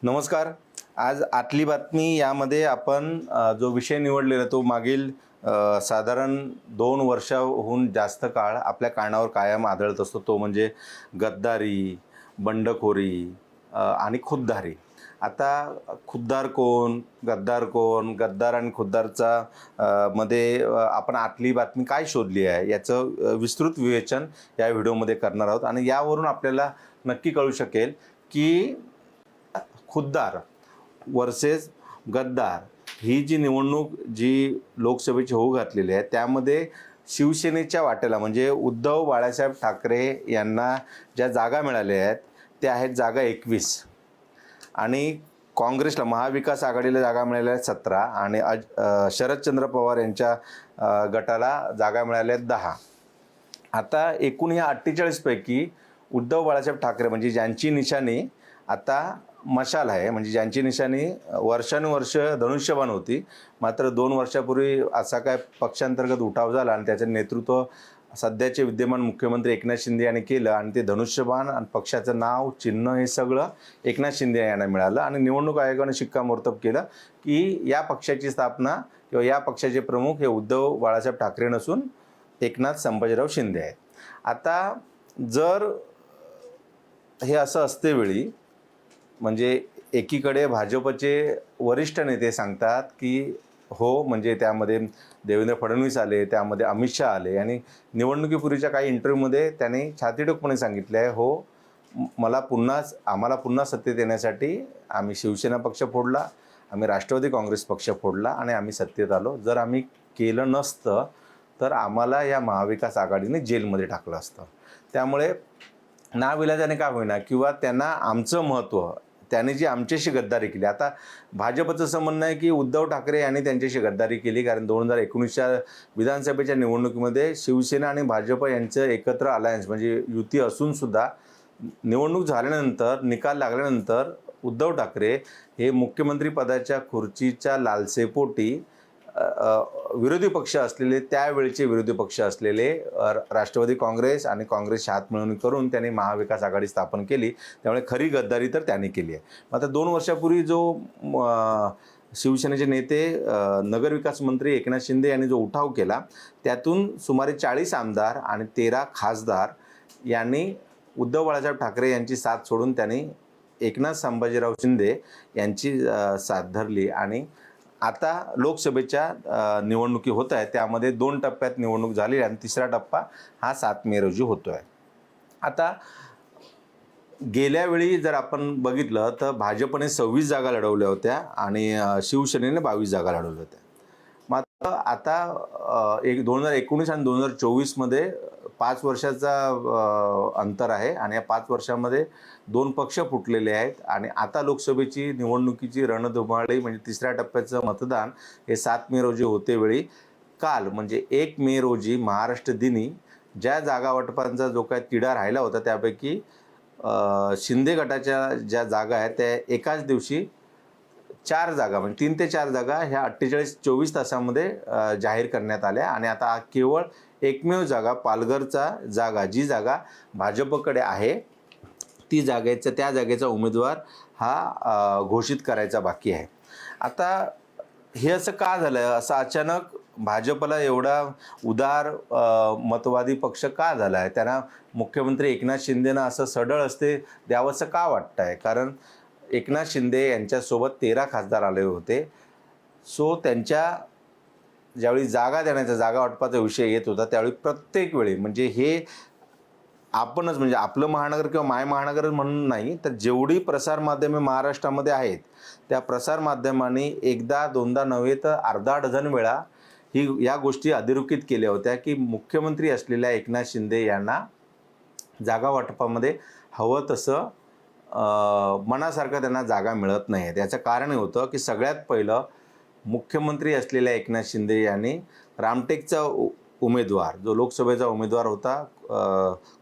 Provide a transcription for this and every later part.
नमस्कार. आज आतली बातमी यामध्ये आपण जो विषय निवडलेला तो मागील साधारण दोन वर्षाहून जास्त काळ आपल्या कानावर कायम आदळत असतो. तो म्हणजे गद्दारी बंडखोरी आणि खुद्दारी. आता खुद्दार कोण गद्दार कोण गद्दार आणि खुद्दारचा मध्ये आपण आतली बातमी काय शोधली आहे याचं विस्तृत विवेचन या व्हिडिओमध्ये करणार आहोत. आणि यावरून आपल्याला नक्की कळू शकेल की खुद्दार वर्सेस गद्दार ही जी निवडणूक जी लोकसभेची होऊ घातलेली आहे त्यामध्ये शिवसेनेच्या वाट्याला म्हणजे उद्धव बाळासाहेब ठाकरे यांना ज्या जागा मिळाल्या आहेत त्या आहेत जागा एकवीस. आणि काँग्रेसला महाविकास आघाडीला जागा मिळाल्या आहेत सतरा आणि अज शरदचंद्र पवार यांच्या गटाला जागा मिळाल्या आहेत दहा. आता एकूण ह्या अठ्ठेचाळीसपैकी उद्धव बाळासाहेब ठाकरे म्हणजे ज्यांची निशाणी आता मशाल आहे. म्हणजे ज्यांची निशाणी वर्षानुवर्ष धनुष्यबाण होती मात्र दोन वर्षापूर्वी असा काय पक्षांतर्गत उठाव झाला आणि त्याचं नेतृत्व सध्याचे विद्यमान मुख्यमंत्री एकनाथ शिंदे यांनी केलं आणि ते धनुष्यबाण आणि पक्षाचं नाव चिन्ह हे सगळं एकनाथ शिंदे यांना मिळालं आणि निवडणूक आयोगाने शिक्कामोर्तब केलं की या पक्षाची स्थापना किंवा या पक्षाचे प्रमुख हे उद्धव बाळासाहेब ठाकरे नसून एकनाथ संभाजीराव शिंदे आहेत. आता जर हे असं असते वेळी म्हणजे एकीकडे भाजपचे वरिष्ठ नेते सांगतात की हो म्हणजे त्यामध्ये देवेंद्र फडणवीस आले त्यामध्ये अमित शहा आले आणि निवडणुकीपूर्वीच्या काही इंटरव्ह्यूमध्ये त्यांनी छातीटोकपणे सांगितले आहे हो मला पुन्हा आम्हाला पुन्हा सत्तेत येण्यासाठी आम्ही शिवसेना पक्ष फोडला आम्ही राष्ट्रवादी काँग्रेस पक्ष फोडला आणि आम्ही सत्तेत आलो. जर आम्ही केलं नसतं तर आम्हाला या महाविकास आघाडीने जेलमध्ये टाकलं असतं. त्यामुळे नाविलाजाने का होईना किंवा त्यांना आमचं महत्त्व त्याने जी आमच्याशी गद्दारी केली. आता भाजपचं असं म्हणणं आहे की उद्धव ठाकरे यांनी त्यांच्याशी गद्दारी केली कारण दोन हजार एकोणीसच्या विधानसभेच्या निवडणुकीमध्ये शिवसेना आणि भाजप यांचं एकत्र अलायन्स म्हणजे युती असूनसुद्धा निवडणूक झाल्यानंतर निकाल लागल्यानंतर उद्धव ठाकरे हे मुख्यमंत्री पदाच्या खुर्चीच्या लालसेपोटी विरोधी पक्ष असलेले त्यावेळचे विरोधी पक्ष असलेले राष्ट्रवादी काँग्रेस आणि काँग्रेसची हातमिळवणी करून त्यांनी महाविकास आघाडी स्थापन केली. त्यामुळे खरी गद्दारी तर त्यांनी केली आहे. मग आता दोन वर्षापूर्वी जो शिवसेनेचे नेते नगरविकास मंत्री एकनाथ शिंदे यांनी जो उठाव केला त्यातून सुमारे चाळीस आमदार आणि तेरा खासदार यांनी उद्धव बाळासाहेब ठाकरे यांची साथ सोडून त्यांनी एकनाथ संभाजीराव शिंदे यांची साथ धरली आणि आता लोकसभेच्या निवडणुकी होत आहेत त्यामध्ये दोन टप्प्यात निवडणूक झाली आणि तिसरा टप्पा हा सात मे रोजी होतो आहे आता गेल्या वेळी जर आपण बघितलं तर भाजपने सव्वीस जागा लढवल्या होत्या आणि शिवसेनेने बावीस जागा लढवल्या होत्या. मात्र आता एक दोन हजार एकोणीस आणि दोन हजार चोवीसमध्ये पाच वर्षाचा अंतर आहे आणि या पाच वर्षामध्ये दोन पक्ष फुटलेले आहेत आणि आता लोकसभेची निवडणुकीची रणधुमाळी म्हणजे तिसऱ्या टप्प्याचं मतदान हे सात मे रोजी होते वेळी. काल म्हणजे एक मे रोजी महाराष्ट्र दिनी ज्या जागा वाटपांचा जो काय तिढा राहिला होता त्यापैकी शिंदे गटाच्या ज्या जागा आहेत त्या एकाच दिवशी चार जागा म्हणजे तीन ते चार जागा ह्या अठ्ठेचाळीस चोवीस तासामध्ये जाहीर करण्यात आल्या. आणि आता केवळ एकमेव जागा पालघरचा जागा जी जागा भाजपकडे आहे ती जागेचा त्या जागेचा उमेदवार हा घोषित करायचा बाकी आहे. आता हे असं का झालं असं अचानक भाजपला एवढा उदार मतवादी पक्ष का झाला आहे त्यांना मुख्यमंत्री एकनाथ शिंदेनं असं सडळ असते द्यावंसं का वाटतं आहे कारण एकनाथ शिंदे यांच्यासोबत तेरा खासदार आले होते. सो त्यांच्या ज्यावेळी जागा देण्याचा जागा वाटपाचा विषय येत होता त्यावेळी प्रत्येक वेळी म्हणजे हे आपणच म्हणजे आपलं महानगर किंवा माय महानगर म्हणून नाही तर जेवढी प्रसारमाध्यमे महाराष्ट्रामध्ये आहेत त्या प्रसारमाध्यमांनी एकदा दोनदा नव्हे तर अर्धा डझन वेळा ही या गोष्टी अधोरेखित केल्या होत्या की मुख्यमंत्री असलेल्या एकनाथ शिंदे यांना जागा वाटपामध्ये हवं तसं मनासारखं त्यांना जागा मिळत नाही. आहे याचं कारण हे होतं की सगळ्यात पहिलं मुख्यमंत्री असलेल्या एकनाथ शिंदे यांनी रामटेकचा उ उमेदवार जो लोकसभेचा उमेदवार होता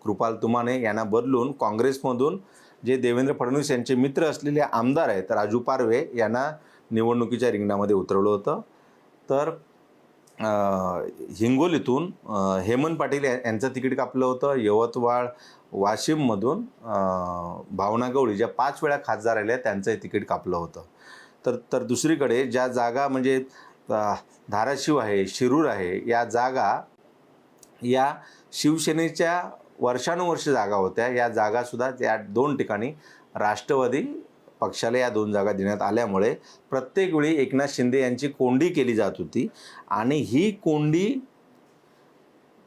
कृपाल तुमाने यांना बदलून काँग्रेसमधून जे देवेंद्र फडणवीस यांचे मित्र असलेले आमदार आहेत राजू पारवे यांना निवडणुकीच्या रिंगणामध्ये उतरवलं होतं. तर हिंगोलीतून हेमंत पाटील यांचं तिकीट कापलं होतं. यवतमाळ वाशिममधून भावना गवळी ज्या पाच वेळा खासदार आल्या त्यांचंही तिकीट कापलं होतं. तर तर दुसरीकडे ज्या जागा म्हणजे धाराशिव आहे शिरूर आहे या जागा या शिवसेनेच्या वर्षानुवर्ष जागा होत्या. या जागासुद्धा या दोन ठिकाणी राष्ट्रवादी पक्षाला या दोन जागा देण्यात आल्यामुळे प्रत्येक वेळी एकनाथ शिंदे यांची कोंडी केली जात होती. आणि ही कोंडी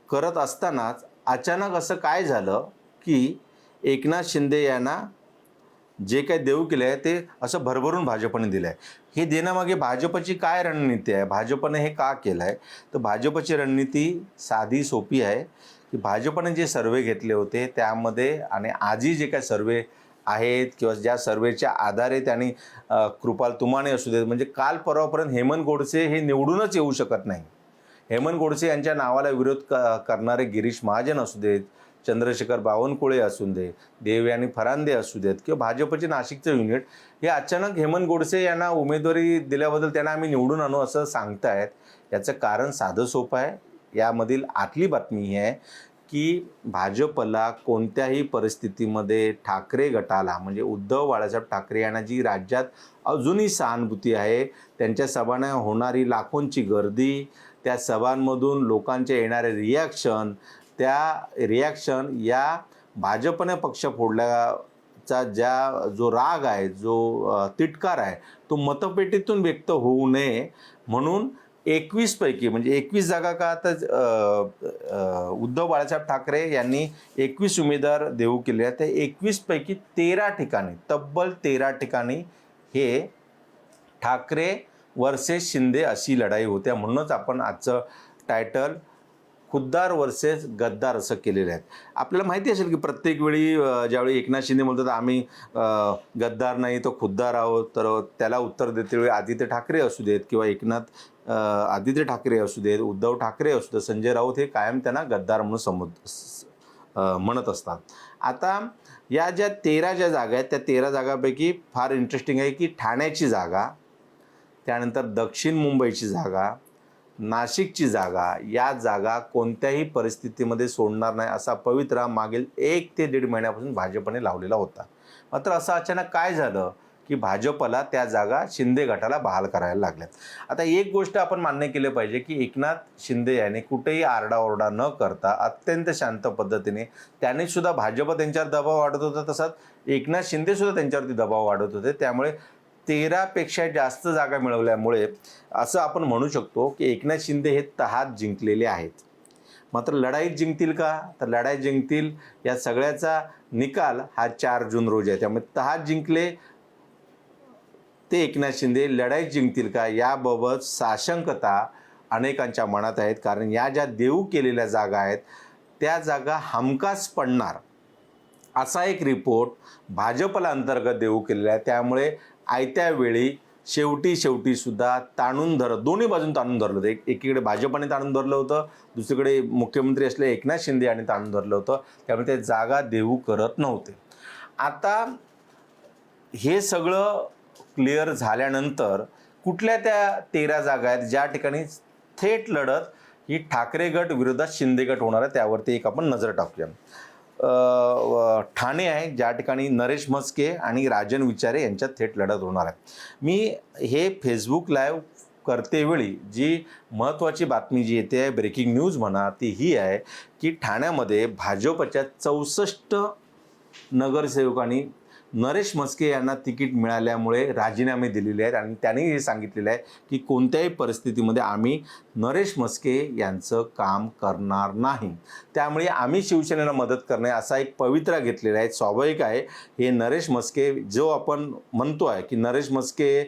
करत असतानाच अचानक असं काय झालं की एकनाथ शिंदे यांना जे काही देऊ केलं आहे ते असं भरभरून भाजपने दिलं आहे हे देण्यामागे भाजपची काय रणनीती आहे? भाजपने हे का केलं आहे तर भाजपची रणनीती साधी सोपी आहे की भाजपने जे सर्वे घेतले होते त्यामध्ये आणि आजही जे काय सर्वे आहेत किंवा ज्या सर्वेच्या आधारे त्यांनी कृपाल तुमाने असू देत म्हणजे काल परवापर्यंत हेमंत गोडसे हे निवडूनच येऊ शकत नाही. हेमंत गोडसे यांच्या नावाला विरोध क करणारे गिरीश महाजन असू देत चंद्रशेखर बावनकुळे असू दे देवयानी फरांदे असू देत किंवा भाजपचे नाशिकचं युनिट हे अचानक हेमंत गोडसे यांना उमेदवारी दिल्याबद्दल त्यांना आम्ही निवडून आणू असं सांगतायत. याचं कारण साधं सोपं आहे. यामधील आतली बातमी ही आहे की भाजपला कोणत्याही परिस्थितीमध्ये ठाकरे गटाला म्हणजे उद्धव बाळासाहेब ठाकरे यांना जी राज्यात अजूनही सहानुभूती आहे त्यांच्या सभांना होणारी लाखोंची गर्दी त्या सभांमधून लोकांचे येणारे रिॲक्शन त्या रिॲक्शन या भाजपने पक्ष फोडल्याचा ज्या जो राग आहे जो तिटकार आहे तो मतपेटीतून व्यक्त होऊ नये म्हणून एकवीसपैकी म्हणजे एकवीस जागा का तर उद्धव बाळासाहेब ठाकरे यांनी एकवीस उमेदवार देऊ केले आहेत. त्या एकवीसपैकी तेरा ठिकाणी तब्बल तेरा ठिकाणी हे ठाकरे वर्सेस शिंदे अशी लढाई होत्या म्हणूनच आपण आजचं टायटल खुद्दार वर्सेस गद्दार असं केलेलं आहे आपल्याला माहिती असेल की प्रत्येक वेळी ज्यावेळी एकनाथ शिंदे म्हणतात आम्ही गद्दार नाही तो खुद्दार आहोत तर त्याला उत्तर देते वेळी आदित्य ठाकरे असू देत किंवा एकनाथ आदित्य ठाकरे असू देत उद्धव ठाकरे असू देत संजय राऊत हे कायम त्यांना गद्दार म्हणून समज म्हणत असतात. आता या ज्या तेरा ज्या जागा आहेत त्या तेरा जागापैकी फार इंटरेस्टिंग आहे की ठाण्याची जागा त्यानंतर दक्षिण मुंबईची जागा नाशिकची जागा या जागा कोणत्याही परिस्थितीमध्ये सोडणार नाही असा पवित्रा मागील एक ते दीड महिन्यापासून भाजपने लावलेला होता. मात्र असं अचानक काय झालं की भाजपला त्या जागा शिंदे गटाला बहाल करायला लागल्यात. आता एक गोष्ट आपण मान्य केली पाहिजे की एकनाथ शिंदे याने कुठेही आरडाओरडा न करता अत्यंत शांत पद्धतीने त्याने सुद्धा भाजप त्यांच्यावर दबाव वाढत होता तसाच एकनाथ शिंदेसुद्धा त्यांच्यावरती दबाव वाढत होते. त्यामुळे तेरापेक्षा जास्त जागा मिळवल्यामुळे असं आपण म्हणू शकतो की एकनाथ शिंदे हे तहात जिंकलेले आहेत. मात्र लढाईत जिंकतील का? तर लढाई जिंकतील. या सगळ्याचा निकाल हा चार जून रोजी आहे. त्यामुळे तहात जिंकले ते एकनाथ शिंदे. लढाईत जिंकतील का? याबाबत साशंकता अनेकांच्या मनात आहेत. कारण या ज्या देऊ केलेल्या जागा आहेत त्या जागा हमखास पडणार असा एक रिपोर्ट भाजपला अंतर्गत देऊ केलेला आहे. त्यामुळे आयत्या वेळी शेवटी शेवटी सुद्धा ताणून धरत दोन्ही बाजून ताणून धरलं होतं. एक एकीकडे भाजपने ताणून धरलं होतं दुसरीकडे मुख्यमंत्री असले एकनाथ शिंदे यांनी ताणून धरलं होतं. त्यामुळे ते जागा देऊ करत नव्हते. आता हे सगळं क्लिअर झाल्यानंतर कुठल्या त्या तेरा जागा आहेत? ज्या ठिकाणी थेट लढत ही ठाकरे गट विरोधात शिंदे गट होणार आहे त्यावरती एक आपण नजर टाकूया. ठाणे आहे ज्या ठिकाणी नरेश म्हस्के आणि राजन विचारे यांच्यात थेट लढत होणार आहे. मी हे फेसबुक लाईव्ह करतेवेळी जी महत्त्वाची बातमी जी येते आहे ब्रेकिंग न्यूज म्हणा ती ही आहे की ठाण्यामध्ये भाजपच्या चौसष्ट नगरसेवकांनी नरेश म्हस्के यांना तिकीट मिळाल्यामुळे राजीनामे दिलेले आहेत आणि त्यांनी हे सांगितलेलं आहे की कोणत्याही परिस्थितीमध्ये आम्ही नरेश म्हस्के यांचं काम करणार नाही. त्यामुळे आम्ही शिवसेनेला मदत करणे असा एक पवित्रा घेतलेला आहे स्वाभाविक आहे. हे नरेश म्हस्के जो आपण म्हणतो आहे की नरेश म्हस्के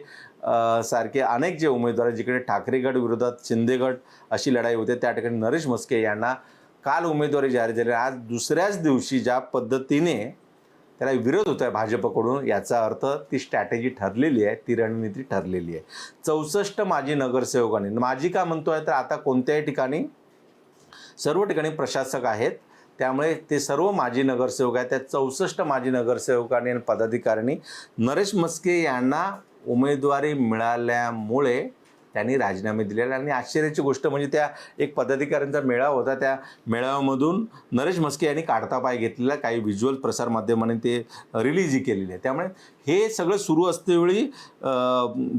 सारखे अनेक जे उमेदवार जिकडे ठाकरेगड विरोधात शिंदेगड अशी लढाई होते त्या ठिकाणी नरेश म्हस्के यांना काल उमेदवारी जाहीर झाली. आज दुसऱ्याच दिवशी ज्या पद्धतीने त्याला विरोध होतो आहे भाजपकडून याचा अर्थ ती स्ट्रॅटेजी ठरलेली आहे ती रणनीती ठरलेली आहे. चौसष्ट माजी नगरसेवकांनी माजी का म्हणतोय तर आता कोणत्याही ठिकाणी सर्व ठिकाणी प्रशासक आहेत. त्यामुळे ते सर्व माजी नगरसेवक आहेत. त्या चौसष्ट माजी नगरसेवकांनी आणि पदाधिकाऱ्यांनी नरेश मस्के यांना उमेदवारी मिळाल्यामुळे त्यांनी राजीनामे दिलेले आणि आश्चर्याची गोष्ट म्हणजे त्या एक पदाधिकाऱ्यांचा मेळावा होता. त्या मेळाव्यामधून नरेश म्हस्के यांनी काढता पाय घेतलेला काही व्हिज्युअल प्रसारमाध्यमाने ते रिलीजही केलेले आहे. त्यामुळे हे सगळं सुरू असतेवेळी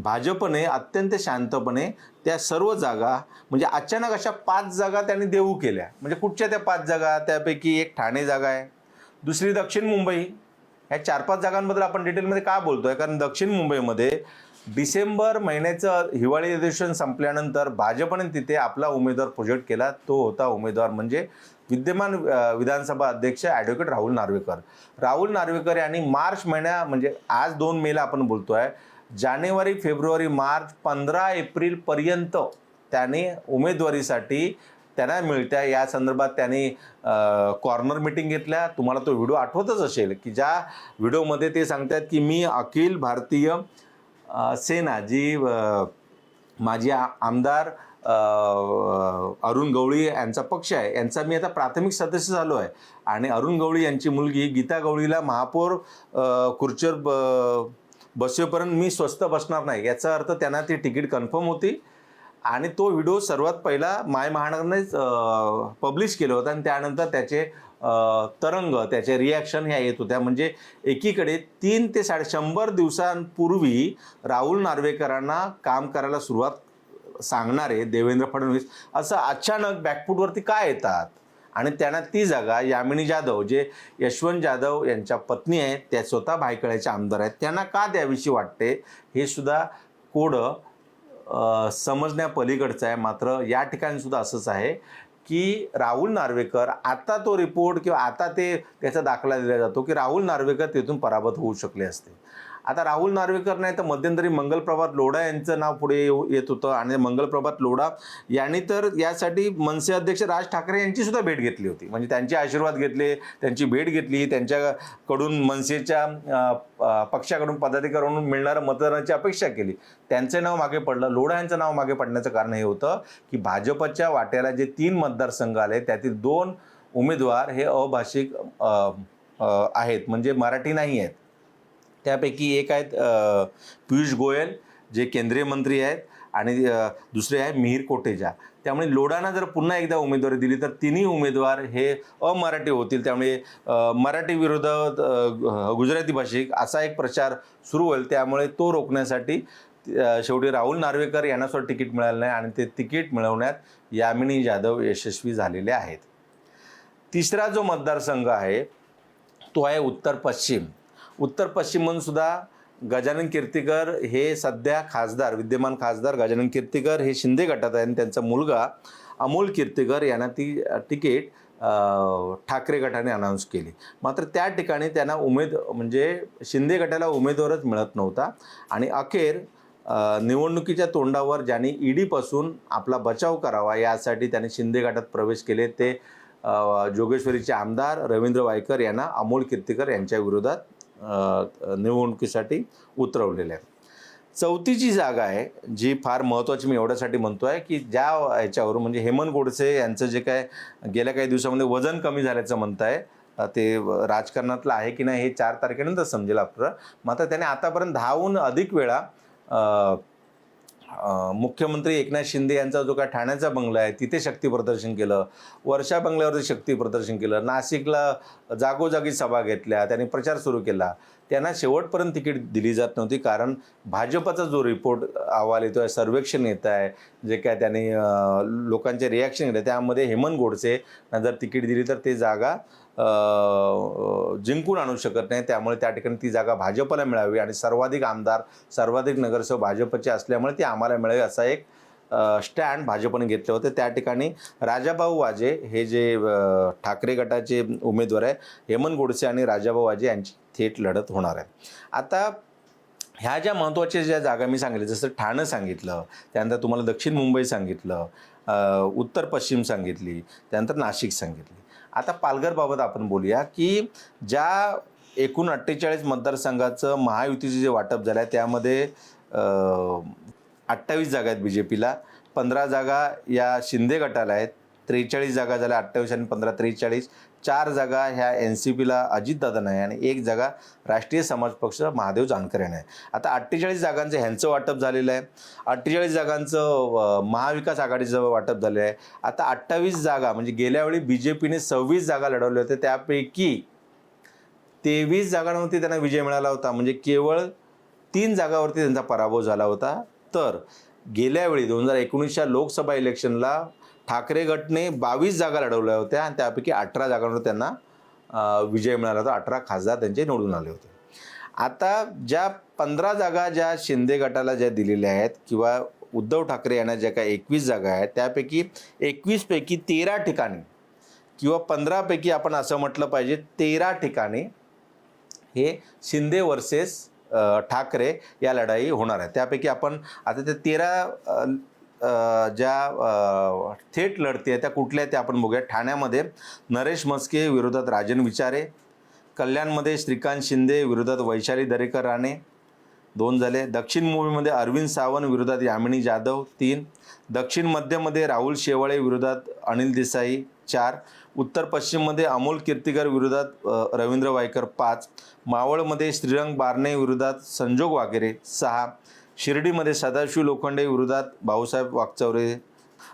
भाजपने अत्यंत शांतपणे त्या सर्व जागा म्हणजे अचानक अशा पाच जागा त्यांनी देऊ केल्या. म्हणजे कुठच्या त्या पाच जागा? त्यापैकी एक ठाणे जागा आहे दुसरी दक्षिण मुंबई. ह्या चार पाच जागांबद्दल आपण डिटेलमध्ये का बोलतो आहे कारण दक्षिण मुंबईमध्ये डिसेंबर महिन्याचं हिवाळी अधिवेशन संपल्यानंतर भाजपने तिथे आपला उमेदवार प्रोजेक्ट केला तो होता उमेदवार म्हणजे विद्यमान विधानसभा अध्यक्ष ॲडव्होकेट राहुल नार्वेकर. राहुल नार्वेकर यांनी मार्च महिन्या म्हणजे आज दोन मेला आपण बोलतो आहे जानेवारी फेब्रुवारी मार्च पंधरा एप्रिलपर्यंत त्याने उमेदवारीसाठी त्यांना मिळत्या. या संदर्भात त्यांनी कॉर्नर मिटिंग घेतल्या. तुम्हाला तो व्हिडिओ आठवतच असेल की ज्या व्हिडिओमध्ये ते सांगतात की मी अखिल भारतीय सेना जी माझी माजी आमदार अरुण गवळी यांचा पक्ष आहे. यांचा मी आता प्राथमिक सदस्य झालो आहे. आणि अरुण गवळी यांची मुलगी गीता गवळीला महापौर अ, खुर्चीवर ब बसेपर्यंत मी स्वस्त बसणार नाही. याचा अर्थ त्यांना ती तिकीट कन्फर्म होती. आणि तो व्हिडिओ सर्वात पहिला माय महानगरनेच पब्लिश केला होता. आणि त्यानंतर त्याचे तरंग त्याचे रिॲक्शन ह्या येत होत्या. म्हणजे एकीकडे तीन ते साडे शंभर दिवसांपूर्वी राहुल नार्वेकरांना काम करायला सुरुवात सांगणारे देवेंद्र फडणवीस असं अचानक बॅकफूटवरती काय येतात? आणि त्यांना ती जागा यामिनी जाधव जे यशवंत जाधव यांच्या पत्नी आहेत त्या स्वतः भायखळ्याचे आमदार आहेत त्यांना का द्यावीशी वाटते? हे सुद्धा कोडं समजण्यापलीकडचं आहे. मात्र या ठिकाणी सुद्धा असंच आहे. की राहुल नार्वेकर आता तो रिपोर्ट किंवा आता ते त्याचा दाखला दिला जातो की राहुल नार्वेकर तिथून पराभूत होऊ शकले असते. आता राहुल नार्वेकर नाही तर मध्यंतरी मंगलप्रभात लोढा यांचं नाव पुढे येत होतं आणि मंगलप्रभात लोढा यांनी तर यासाठी मनसे अध्यक्ष राज ठाकरे यांची सुद्धा भेट घेतली होती. म्हणजे त्यांचे आशीर्वाद घेतले त्यांची भेट घेतली त्यांच्याकडून मनसेच्या पक्षाकडून पदाधिकाऱ्यांकडून मिळणाऱ्या मतदानाची अपेक्षा केली. त्यांचं नाव मागे पडलं लोढा यांचं नाव मागे पडण्याचं कारण हे होतं की भाजपच्या वाट्याला जे तीन मतदारसंघ आले त्यातील दोन उमेदवार हे अभाषिक आहेत. म्हणजे मराठी नाही आहेत. त्यापैकी एक आहेत पियुष गोयल जे केंद्रीय मंत्री आहेत आणि दुसरे आहे मिहीर कोटेजा. त्यामुळे लोढांना जर पुन्हा एकदा उमेदवारी दिली तर तिन्ही उमेदवार हे अमराठी होतील. त्यामुळे मराठी विरोधात गुजराती भाषिक असा एक प्रचार सुरू होईल. त्यामुळे तो रोखण्यासाठी शेवटी राहुल नार्वेकर यांना सुद्धा तिकीट मिळालं नाही आणि ते तिकीट मिळवण्यात यामिनी जाधव यशस्वी झालेले आहेत. तिसरा जो मतदारसंघ आहे तो आहे उत्तर पश्चिम. उत्तर पश्चिममधून सुद्धा गजानन कीर्तीकर हे सध्या खासदार विद्यमान खासदार गजानन कीर्तीकर हे शिंदे गटात आहे आणि त्यांचा मुलगा अमोल कीर्तीकर यांना ती तिकीट ठाकरे गटाने अनाऊन्स केली. मात्र त्या ठिकाणी त्यांना उमेद म्हणजे शिंदे गटाला उमेदवारच मिळत नव्हता आणि अखेर निवडणुकीच्या तोंडावर ज्यांनी ईडीपासून आपला बचाव करावा यासाठी त्यांनी शिंदे गटात प्रवेश केले. ते जोगेश्वरीचे आमदार रवींद्र वायकर यांना अमोल कीर्तीकर यांच्या विरोधात निवडणुकीसाठी उतरवलेले आहे चौथीची जागा आहे जी फार महत्त्वाची मी एवढ्यासाठी म्हणतो आहे की ज्या ह्याच्यावर म्हणजे हेमंत गोडसे यांचं जे काय गेल्या काही दिवसामध्ये वजन कमी झाल्याचं म्हणत आहे ते राजकारणातलं आहे की नाही हे चार तारखेनंतर समजेल आपलं. मात्र त्याने आतापर्यंत दहाहून अधिक वेळा मुख्यमंत्री एकनाथ शिंदे यांचा जो काय ठाण्याचा बंगला आहे तिथे शक्ती प्रदर्शन केलं. वर्षा बंगल्यावरती शक्ती प्रदर्शन केलं. नाशिकला जागोजागी सभा घेतल्या त्यांनी प्रचार सुरू केला. त्यांना शेवटपर्यंत तिकीट दिली जात नव्हती कारण भाजपचा जो रिपोर्ट अहवाल येतो आहे सर्वेक्षण येत आहे जे काय त्यांनी लोकांचे रिॲक्शन येतं त्यामध्ये हेमंत गोडसे जर तिकीट दिली तर ते जागा जिंकून आणू शकत नाही. त्यामुळे त्या ठिकाणी ती जागा भाजपला मिळावी आणि सर्वाधिक आमदार सर्वाधिक नगरसेवक भाजपचे असल्यामुळे ती आम्हाला मिळावी असा एक स्टँड भाजपने घेतले होते. त्या ठिकाणी राजाभाऊ वाजे हे जे ठाकरे गटाचे उमेदवार आहे हेमंत गोडसे आणि राजाभाऊ वाजे यांची थेट लढत होणार आहे. आता ह्या ज्या महत्त्वाच्या ज्या जागा मी सांगितल्या जसं ठाणं सांगितलं त्यानंतर तुम्हाला दक्षिण मुंबई सांगितलं उत्तर पश्चिम सांगितली त्यानंतर नाशिक सांगितली. आता पालघरबाबत आपण बोलूया की ज्या एकूण अठ्ठेचाळीस मतदारसंघाचं महायुतीचं जे वाटप झालं आहे त्यामध्ये अठ्ठावीस जागा आहेत बी जे पीला पंधरा जागा या शिंदे गटाला आहेत. त्रेचाळीस जागा झाल्या अठ्ठावीस आणि पंधरा त्रेचाळीस. चार जागा ह्या एन सी पीला अजितदादा आहे आणि एक जागा राष्ट्रीय समाज पक्ष महादेव जानकर यांना आहे. आता अठ्ठेचाळीस जागांचं ह्यांचं वाटप झालेलं आहे. अठ्ठेचाळीस जागांचं महाविकास आघाडीचं वाटप झालेलं आहे. आता अठ्ठावीस जागा म्हणजे गेल्या वेळी बी जे पीने सव्वीस जागा लढवल्या होत्या त्यापैकी तेवीस जागांवरती त्यांना विजय मिळाला होता. म्हणजे केवळ तीन जागावरती त्यांचा पराभव झाला होता. तर गेल्या वेळी दोन हजार एकोणीसच्या लोकसभा इलेक्शनला ठाकरे गटने बावीस जागा लढवल्या होत्या आणि त्यापैकी अठरा जागांवर त्यांना विजय मिळाला होता. अठरा खासदार त्यांचे निवडून आले होते. आता ज्या पंधरा जागा ज्या शिंदे गटाला ज्या दिलेल्या आहेत किंवा उद्धव ठाकरे यांना ज्या काही एकवीस जागा आहेत त्यापैकी एकवीसपैकी तेरा ठिकाणी किंवा पंधरापैकी आपण असं म्हटलं पाहिजे तेरा ठिकाणी हे शिंदे वर्सेस ठाकरे या लढाई होणार आहे त्यापैकी आपण आता ते तेरा ज्या थेट लढती आहे त्या कुठल्या आहेत त्या आपण बघूया. ठाण्यामध्ये नरेश मस्के विरोधात राजन विचारे कल्याणमध्ये श्रीकांत शिंदे विरोधात वैशाली दरेकर राणे दोन झाले. दक्षिण मुंबईमध्ये अरविंद सावंत विरोधात यामिनी जाधव तीन. दक्षिण मध्यमध्ये राहुल शेवाळे विरोधात अनिल देसाई चार. उत्तर पश्चिममध्ये अमोल कीर्तिकर विरोधात रवींद्र वायकर पाच. मावळमध्ये श्रीरंग बारणे विरोधात संजोग वाघेरे सहा. शिर्डीमध्ये सदाशिव लोखंडे विरोधात भाऊसाहेब वागचौरे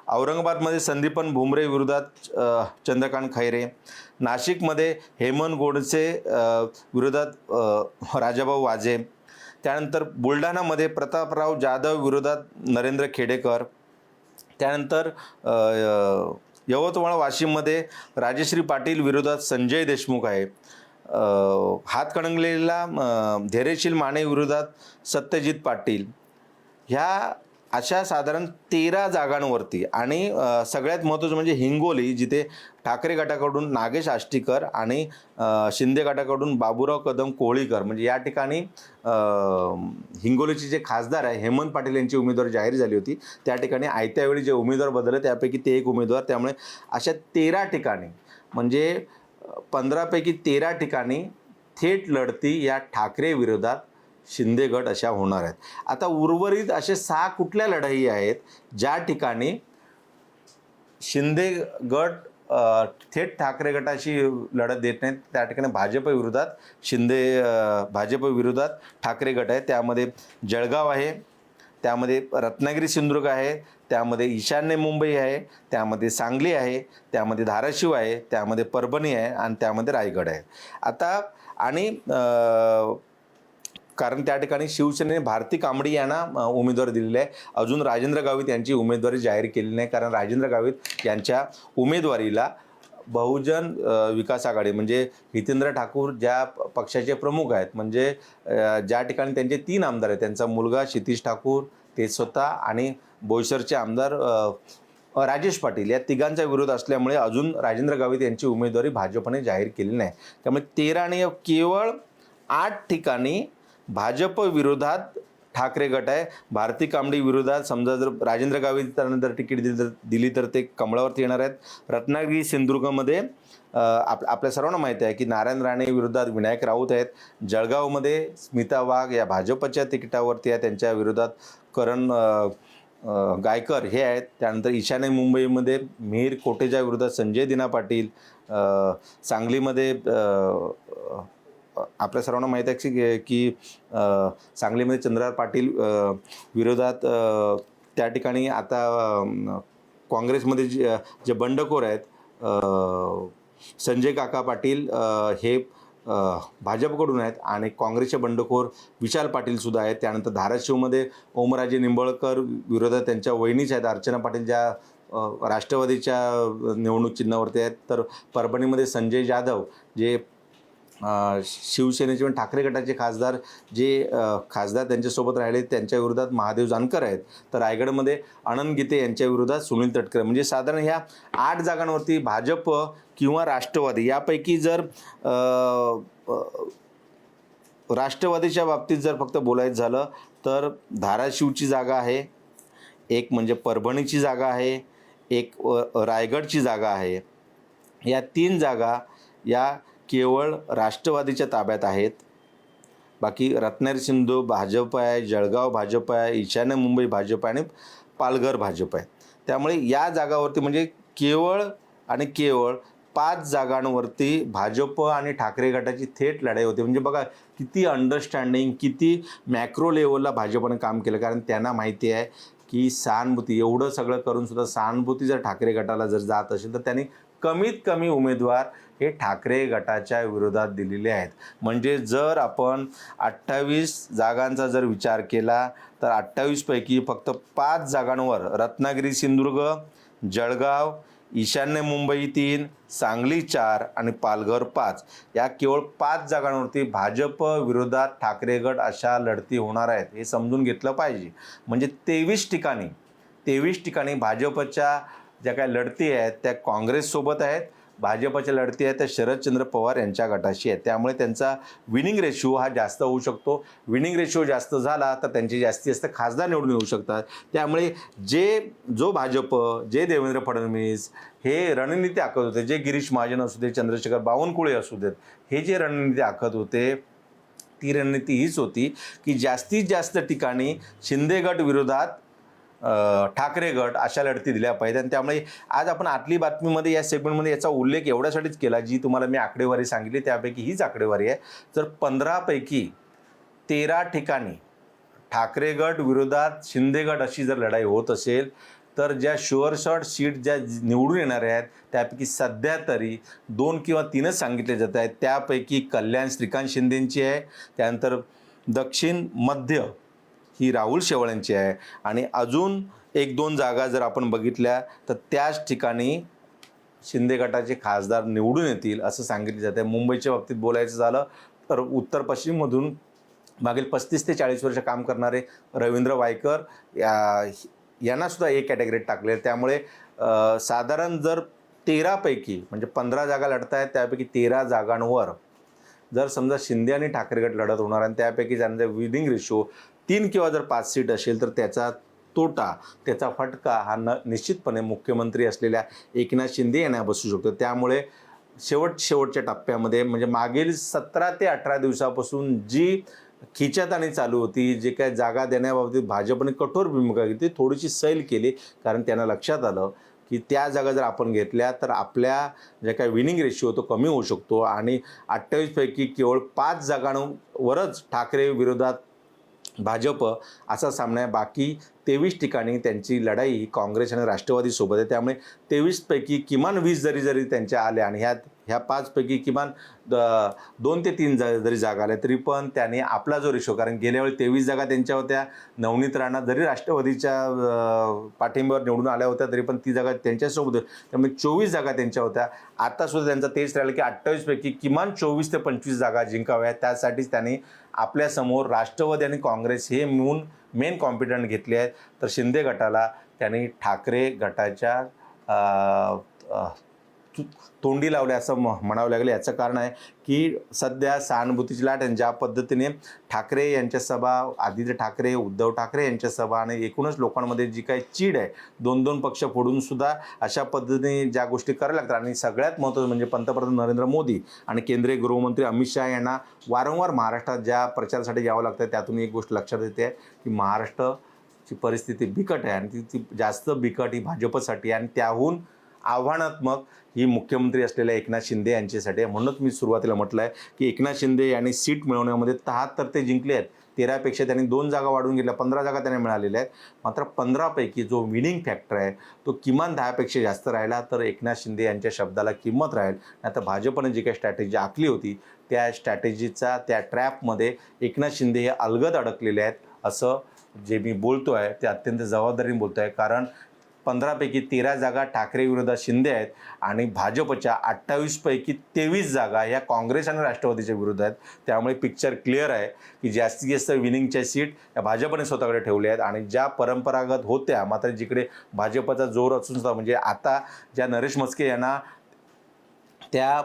औरंगाबादमध्ये संदीपन भुमरे विरोधात चंद्रकांत खैरे नाशिकमध्ये हेमंत गोडसे विरोधात राजाभाऊ वाजे त्यानंतर बुलढाणामध्ये प्रतापराव जाधव विरोधात नरेंद्र खेडेकर त्यानंतर यवतमाळ वाशिममध्ये राजश्री पाटील विरोधात संजय देशमुख आहे. हातकणंगलेला धैर्यशील माने विरोधात सत्यजित पाटील ह्या अशा साधारण तेरा जागांवरती आणि सगळ्यात महत्त्वाचं म्हणजे हिंगोली जिथे ठाकरे गटाकडून नागेश आष्टीकर आणि शिंदे गटाकडून बाबूराव कदम कोळीकर म्हणजे या ठिकाणी हिंगोलीचे जे खासदार आहे हेमंत पाटील यांची उमेदवार जाहीर झाली होती. त्या ठिकाणी आयत्यावेळी जे उमेदवार बदलले त्यापैकी ते एक उमेदवार. त्यामुळे अशा तेरा ठिकाणी म्हणजे पंधरापैकी तेरा ठिकाणी थेट लढती या ठाकरे विरोधात शिंदे गट अशा होणार आहेत. आता उर्वरित असे सहा कुठल्या लढाई आहेत ज्या ठिकाणी शिंदे गट थेट ठाकरे गटाशी लढत देत नाहीत त्या ठिकाणी भाजप विरोधात शिंदे भाजप विरोधात ठाकरे गट आहे त्यामध्ये जळगाव आहे त्यामध्ये रत्नागिरी सिंधुदुर्ग आहे त्यामध्ये ईशान्य मुंबई आहे त्यामध्ये सांगली आहे त्यामध्ये धाराशिव आहे त्यामध्ये परभणी आहे आणि त्यामध्ये रायगड आहे. आता आणि कारण त्या ठिकाणी शिवसेनेने भारती कांबडी यांना उमेदवार उमेदवारी दिलेली आहे. अजून राजेंद्र गावित यांची उमेदवारी जाहीर केली नाही कारण राजेंद्र गावित यांच्या उमेदवारीला बहुजन विकास आघाडी म्हणजे हितेंद्र ठाकूर ज्या पक्षाचे प्रमुख आहेत म्हणजे ज्या ठिकाणी त्यांचे तीन आमदार आहेत त्यांचा मुलगा क्षितिश ठाकूर ते स्वतः आणि बोईसरचे आमदार राजेश पाटील या तिघांचा विरोध असल्यामुळे अजून राजेंद्र गावित यांची उमेदवारी भाजपने जाहीर केली नाही. त्यामुळे तेरा आणि केवळ आठ ठिकाणी भाजप विरोधात ठाकरे गट आहे. भारती कांबडी विरोधात समजा जर राजेंद्र गावित त्यांना जर तिकीट दिली तर दिली तर ते कमळावरती येणार आहेत. रत्नागिरी सिंधुदुर्गमध्ये आप आपल्या सर्वांना माहिती आहे की नारायण राणे विरोधात विनायक राऊत आहेत. जळगावमध्ये स्मिता वाघ या भाजपच्या तिकिटावरती आहे. त्यांच्या विरोधात करण गायकर हे आहेत. त्यानंतर ईशान्य मुंबईमध्ये मिहीर कोटेच्या विरोधात संजय दिना पाटील सांगलीमध्ये आपल्या सर्वांना माहीत आहे की की सांगलीमध्ये चंद्रहार पाटील विरोधात त्या ठिकाणी आता काँग्रेसमध्ये जे जे बंडखोर आहेत संजय काका पाटील हे भाजपकडून आहेत आणि काँग्रेसचे बंडखोर विशाल पाटीलसुद्धा आहेत. त्यानंतर धाराशिवमध्ये ओमराजे निंबळकर विरोधात त्यांच्या वहिनीच आहेत. अर्चना पाटील ज्या राष्ट्रवादीच्या निवडणूक चिन्हावरती आहेत. तर परभणीमध्ये संजय जाधव जे शिवसेनेचे पण ठाकरे गटाचे खासदार जे खासदार त्यांच्यासोबत राहिले त्यांच्या विरोधात महादेव जानकर आहेत. तर रायगडमध्ये आनंद गीते यांच्या विरोधात सुनील तटकरे. म्हणजे साधारण ह्या आठ जागांवरती भाजप किंवा राष्ट्रवादी यापैकी जर राष्ट्रवादीच्या बाबतीत जर फक्त बोलायचं झालं तर धाराशिवची जागा आहे. एक म्हणजे परभणीची जागा आहे. एक रायगडची जागा आहे. या तीन जागा या केवळ राष्ट्रवादीच्या ताब्यात आहेत. बाकी रत्नागिरी सिंधू भाजप आहे जळगाव भाजप आहे ईशान्य मुंबई भाजप आहे आणि पालघर भाजप आहे. त्यामुळे या जागावरती म्हणजे केवळ आणि केवळ पाच जागांवरती भाजप आणि ठाकरे गटाची थेट लढाई होती. म्हणजे बघा किती अंडरस्टँडिंग किती मॅक्रो लेवलला भाजपनं काम केलं. कारण त्यांना माहिती आहे की सहानुभूती एवढं सगळं करून सुद्धा सहानुभूती जर ठाकरे गटाला जर जात असेल तर त्यांनी कमीत कमी उमेदवार हे ठाकरे गटाच्या विरोधात दिलेले आहेत. म्हणजे जर आपण अठ्ठावीस जागांचा जर विचार केला तर अठ्ठावीसपैकी फक्त पाच जागांवर रत्नागिरी सिंधुदुर्ग जळगाव ईशान्य मुंबई तीन सांगली चार आणि पालघर पाच या केवळ पाच जागांवरती भाजप विरोधात ठाकरे गट अशा लढती होणार आहेत हे समजून घेतलं पाहिजे. म्हणजे तेवीस ठिकाणी तेवीस ठिकाणी भाजपच्या ज्या काही लढती आहेत त्या काँग्रेससोबत आहेत. भाजपच्या लढती आहेत त्या शरदचंद्र पवार यांच्या गटाशी आहेत त्यामुळे त्यांचा विनिंग रेशिओ हा जास्त होऊ शकतो. विनिंग रेशिओ जास्त झाला तर त्यांचे जास्तीत जास्त खासदार निवडून येऊ शकतात. त्यामुळे जे जो भाजप जे देवेंद्र फडणवीस हे रणनीती आखत होते जे गिरीश महाजन असू दे चंद्रशेखर बावनकुळे असू देत हे जे रणनीती आखत होते ती रणनीती हीच होती की जास्तीत जास्त ठिकाणी शिंदे गट विरोधात ठाकरे गट अशा लढती दिल्या पाहिजे आणि त्यामुळे आज आपण आतली बातमीमध्ये या सेगमेंटमध्ये याचा उल्लेख एवढ्यासाठीच केला जी तुम्हाला मी आकडेवारी सांगितली त्यापैकी हीच आकडेवारी आहे. तर पंधरापैकी तेरा ठिकाणी ठाकरे गट विरोधात शिंदे गट अशी जर लढाई होत असेल तर ज्या शुअर सीट ज्या निवडून येणार आहेत त्यापैकी सध्या तरी दोन किंवा तीनच सांगितले जात आहेत. त्यापैकी कल्याण श्रीकांत शिंदेंची आहे त्यानंतर दक्षिण मध्य ही राहुल शेवाळ्यांची आहे. आणि अजून एक दोन जागा जर आपण बघितल्या तर त्याच ठिकाणी शिंदे गटाचे खासदार निवडून येतील असं सांगितलं जातं आहे मुंबईच्या बाबतीत बोलायचं झालं तर उत्तर पश्चिममधून मागील पस्तीस ते चाळीस वर्ष काम करणारे रवींद्र वायकर या यांनासुद्धा एक कॅटेगरीत टाकले त्यामुळे साधारण जर तेरापैकी म्हणजे पंधरा जागा लढत आहेत त्यापैकी तेरा जागांवर जर समजा शिंदे आणि ठाकरे गट लढत होणार आणि त्यापैकी ज्यांचा विनिंग रेशो तीन किंवा जर पाच सीट असेल तर त्याचा तोटा त्याचा फटका हा न निश्चितपणे मुख्यमंत्री असलेल्या एकनाथ शिंदे यांना बसू शकतो. त्यामुळे शेवट शेवटच्या टप्प्यामध्ये म्हणजे मागील सतरा ते अठरा दिवसापासून जी खिचाताणी चालू होती जे काय जागा देण्याबाबतीत भाजपने कठोर भूमिका घेतली थोडीशी सैल केली कारण त्यांना लक्षात आलं की त्या जागा जर आपण घेतल्या तर आपल्या जे काय विनिंग रेशिओ तो कमी होऊ शकतो. आणि अठ्ठावीसपैकी केवळ पाच जागांवरच ठाकरे विरोधात भाजप असा सामना आहे. बाकी तेवीस ठिकाणी त्यांची लढाई काँग्रेस आणि राष्ट्रवादीसोबत आहे. त्यामुळे तेवीसपैकी किमान वीस जरी जरी त्यांच्या आल्या आणि ह्यात ह्या पाचपैकी किमान द- दोन ते तीन जा जरी जागा आल्या तरी पण त्याने आपला जो रेशो कारण गेल्या वेळी तेवीस जागा त्यांच्या होत्या नवनीत राणा जरी राष्ट्रवादीच्या पाठिंब्यावर निवडून आल्या होत्या तरी पण ती जागा त्यांच्यासोबत त्यामुळे चोवीस जागा त्यांच्या होत्या. आत्तासुद्धा त्यांचा तेच राहिलं की अठ्ठावीसपैकी किमान चोवीस ते पंचवीस जागा जिंकाव्या. त्यासाठीच त्यांनी आपल्यासमोर राष्ट्रवादी आणि काँग्रेस हे मिळून मेन कॉम्पिटंट घेतले आहेत. तर शिंदे गटाला त्यांनी ठाकरे गटाच्या तोंडी लावले असं म- म्हणावं लागेल. याचं कारण आहे की सध्या सहानुभूतीची लाट आणि ज्या पद्धतीने ठाकरे यांच्या सभा आदित्य ठाकरे उद्धव ठाकरे यांच्या सभा आणि एकूणच लोकांमध्ये जी काही चीड आहे दोन दोन पक्ष फोडून सुद्धा अशा पद्धतीने ज्या गोष्टी करायला लागतात. आणि सगळ्यात महत्त्वाचं म्हणजे पंतप्रधान नरेंद्र मोदी आणि केंद्रीय गृहमंत्री अमित शहा यांना वारंवार महाराष्ट्रात ज्या प्रचारासाठी यावं लागतं त्यातून एक गोष्ट लक्षात येते की महाराष्ट्रची परिस्थिती बिकट आहे. आणि ती ती जास्त बिकट ही भाजपसाठी आणि त्याहून आव्हानात्मक ही मुख्यमंत्री असलेल्या एकनाथ शिंदे यांच्यासाठी आहे. म्हणूनच मी सुरुवातीला म्हटलं आहे की एकनाथ शिंदे यांनी सीट मिळवण्यामध्ये तर ते जिंकले आहेत. तेरापेक्षा त्यांनी दोन जागा वाढून घेतल्या. पंधरा जागा त्यांना मिळालेल्या आहेत. मात्र पंधरापैकी जो विनिंग फॅक्टर आहे तो किमान दहापेक्षा जास्त राहिला तर एकनाथ शिंदे यांच्या शब्दाला किंमत राहील. नाही तर भाजपने जी काही स्ट्रॅटेजी आखली होती त्या स्ट्रॅटेजीचा त्या ट्रॅपमध्ये एकनाथ शिंदे हे अलगद अडकलेले आहेत असं जे मी बोलतो आहे ते अत्यंत जबाबदारीने बोलतो आहे कारण पंधरापैकी तेरा जागा ठाकरे विरोधात शिंदे आहेत आणि भाजपच्या अठ्ठावीसपैकी तेवीस जागा ह्या काँग्रेस आणि राष्ट्रवादीच्या विरुद्ध आहेत. त्यामुळे पिक्चर क्लिअर आहे की जास्तीत जास्त विनिंगच्या सीट या भाजपने स्वतःकडे ठेवल्या आहेत. आणि ज्या परंपरागत होत्या मात्र जिकडे भाजपचा जोर असून सुद्धा म्हणजे आता ज्या नरेश मस्के यांना त्या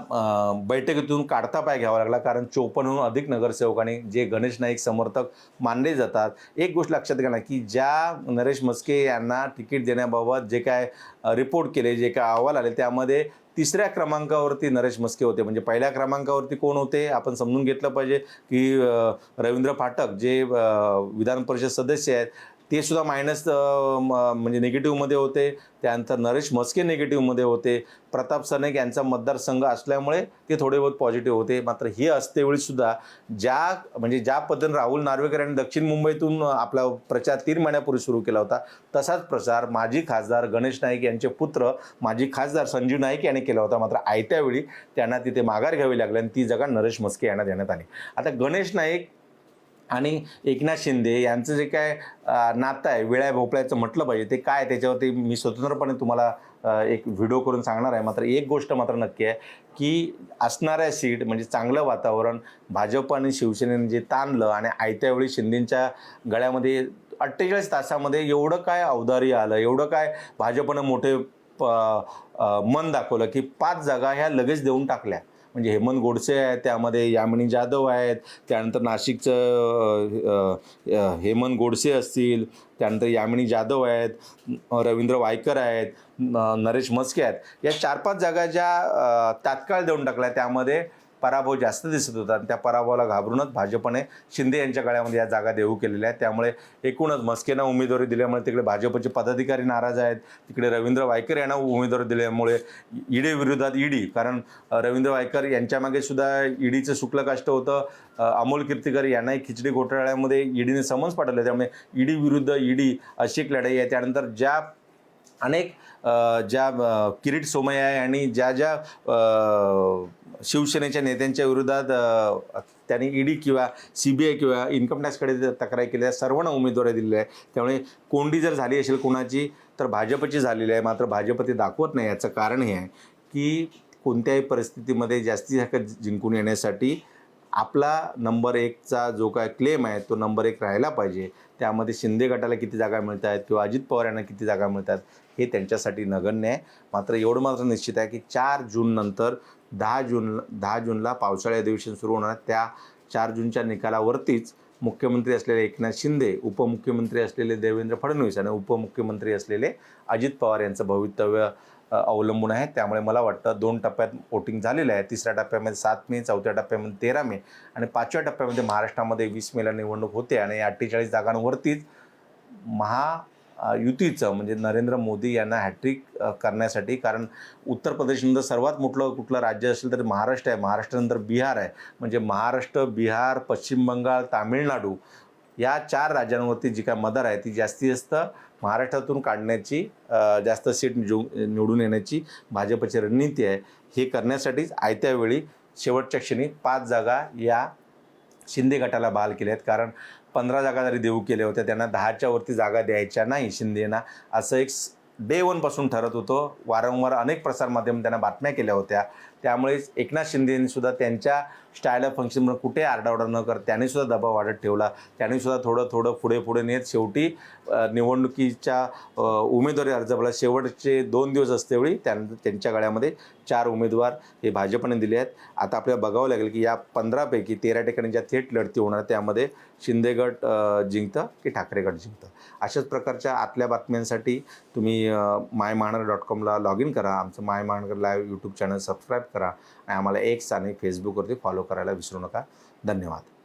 बैठकीतून काढता पाय घ्यावा लागला. कारण चोपन्नहून अधिक नगरसेवकांनी जे गणेश नाईक समर्थक मानले जातात एक गोष्ट लक्षात घ्या ना की ज्या नरेश मस्के यांना तिकीट देण्याबाबत जे काय रिपोर्ट केले जे काय अहवाल आले त्यामध्ये तिसऱ्या क्रमांकावरती नरेश मस्के होते. म्हणजे पहिल्या क्रमांकावरती कोण होते? आपण समजून घेतलं पाहिजे की रवींद्र फाटक जे विधान परिषद सदस्य आहेत ते सुद्धा मायनस म्हणजे निगेटिव्हमध्ये होते. त्यानंतर नरेश म्हस्के निगेटिव्हमध्ये होते. प्रताप सनेक यांचा मतदारसंघ असल्यामुळे ते थोडे बहुत पॉझिटिव्ह होते. मात्र हे असतेवेळी सुद्धा ज्या म्हणजे ज्या पद्धतीने राहुल नार्वेकर यांनी दक्षिण मुंबईतून आपला प्रचार तीन महिन्यापूर्वी सुरू केला होता तसाच प्रचार माजी खासदार गणेश नाईक यांचे पुत्र माजी खासदार संजीव नाईक यांनी केला होता. मात्र आयत्यावेळी त्यांना तिथे माघार घ्यावी लागली आणि ती जागा नरेश मस्के यांना देण्यात आली. आता गणेश नाईक आणि एकनाथ शिंदे यांचं जे काय नातं आहे विळ्या भोपळ्याचं म्हटलं पाहिजे ते काय त्याच्यावरती मी स्वतंत्रपणे तुम्हाला एक व्हिडिओ करून सांगणार आहे. मात्र एक गोष्ट मात्र नक्की आहे की असणाऱ्या सीट म्हणजे चांगलं वातावरण भाजप आणि शिवसेनेने जे ताणलं आणि आयत्या वेळी गळ्यामध्ये अठ्ठेचाळीस तासामध्ये एवढं काय अवधारी आलं एवढं काय भाजपनं मोठे प मन दाखवलं की पाच जागा ह्या लगेच देऊन टाकल्या. म्हणजे हेमंत गोडसे आहेत त्यामध्ये यामिनी जाधव आहेत त्यानंतर नाशिकचं हेमंत गोडसे असतील त्यानंतर यामिनी जाधव आहेत रवींद्र वायकर आहेत न- नरेश मस्के आहेत. या चार पाच जागा ज्या तात्काळ देऊन टाकल्या त्यामध्ये पराभव जास्त दिसत होता आणि त्या पराभवाला घाबरूनच भाजपने शिंदे यांच्या गळ्यामध्ये या जागा देऊ केलेल्या आहेत. त्यामुळे एकूणच मस्केनं उमेदवारी दिल्यामुळे तिकडे भाजपचे पदाधिकारी नाराज आहेत. तिकडे रवींद्र वायकर यांना उमेदवारी दिल्यामुळे ईडी विरोधात ईडी कारण रवींद्र वायकर यांच्यामागे सुद्धा ईडीचं शुक्लकाष्ट होतं. अमोल कीर्तीकर यांनाही खिचडी घोटाळ्यामध्ये ईडीने समन्स पाठवलं. त्यामुळे ईडी विरुद्ध ईडी अशी एक लढाई आहे. त्यानंतर ज्या अनेक ज्या किरीट सोमय्या आणि ज्या ज्या शिवसेनेच्या नेत्यांच्या विरोधात त्यांनी ईडी किंवा सी बी आय किंवा इन्कम टॅक्सकडे तक्रार केल्या सर्वांना उमेदवारी दिलेल्या आहे. त्यामुळे कोंडी जर झाली असेल कोणाची तर भाजपची झालेली आहे. मात्र भाजप ते दाखवत नाही. याचं कारण हे आहे की कोणत्याही परिस्थितीमध्ये जास्तीत जास्त जिंकून येण्यासाठी आपला नंबर एकचा जो काय क्लेम आहे तो नंबर एक राहायला पाहिजे. त्यामध्ये शिंदे गटाला किती जागा मिळत आहेत किंवा अजित पवार यांना किती जागा मिळतात हे त्यांच्यासाठी नगण्य आहे. मात्र एवढं मात्र निश्चित आहे की चार जूननंतर दहा जून दहा जूनला पावसाळी अधिवेशन सुरू होणार त्या चार जूनच्या निकालावरतीच मुख्यमंत्री असलेले एकनाथ शिंदे उपमुख्यमंत्री असलेले देवेंद्र फडणवीस आणि उपमुख्यमंत्री असलेले अजित पवार यांचं भवितव्य अवलंबून आहे. त्यामुळे मला वाटतं दोन टप्प्यात वोटिंग झालेलं आहे. तिसऱ्या टप्प्यामध्ये सात मे चौथ्या टप्प्यामध्ये तेरा मे आणि पाचव्या टप्प्यामध्ये महाराष्ट्रामध्ये वीस मेला निवडणूक होते आणि अठ्ठेचाळीस जागांवरतीच महा युतीचं म्हणजे नरेंद्र मोदी यांना हॅट्रिक करण्यासाठी. कारण उत्तर प्रदेशनंतर सर्वात मोठं कुठलं राज्य असेल तर महाराष्ट्र आहे. महाराष्ट्रानंतर बिहार आहे. म्हणजे महाराष्ट्र बिहार पश्चिम बंगाल तामिळनाडू या चार राज्यांवरती जी काय मदर आहे ती जास्तीत जास्त महाराष्ट्रातून काढण्याची जास्त सीट निवडून निवडून येण्याची भाजपची रणनीती आहे. हे करण्यासाठीच आयत्या वेळी शेवटच्या क्षणी पाच जागा या शिंदे गटाला बहाल केल्या आहेत. कारण पंधरा जागा जरी देऊ केल्या होत्या त्यांना दहाच्या वरती जागा द्यायच्या नाही शिंदेना. असं एक डे वनपासून ठरत होतं. वारंवार अनेक प्रसारमाध्यम त्यांना बातम्या केल्या होत्या. त्यामुळेच एकनाथ शिंदेने सुद्धा त्यांच्या स्टायला ऑफ फंक्शनमुळे कुठे आरडाओरडा न कर त्याने सुद्धा दबाव वाढत ठेवला. त्याने सुद्धा थोडं थोडं पुढे पुढे नेत. शेवटी निवडणुकीच्या उमेदवारी अर्ज भरला शेवटचे दोन दिवस असतेवेळी त्यां त्यांच्या गळ्यामध्ये चार उमेदवार हे भाजपने दिले आहेत. आता आपल्याला बघावं लागेल की या पंधरापैकी तेरा ठिकाणी ज्या थेट लढती होणार त्यामध्ये शिंदे गट जिंकतं की ठाकरे गट जिंकतं? अशाच प्रकारच्या आतल्या बातम्यांसाठी तुम्ही माय महानगर डॉट कॉमला लॉग इन करा. आमचं माय महानगर लाईव्ह यूट्यूब चॅनल सबस्क्राईब करा. आणि आम्हाला एक्स आणि फेसबुकवरती फॉलो करायला विसरू नका. धन्यवाद.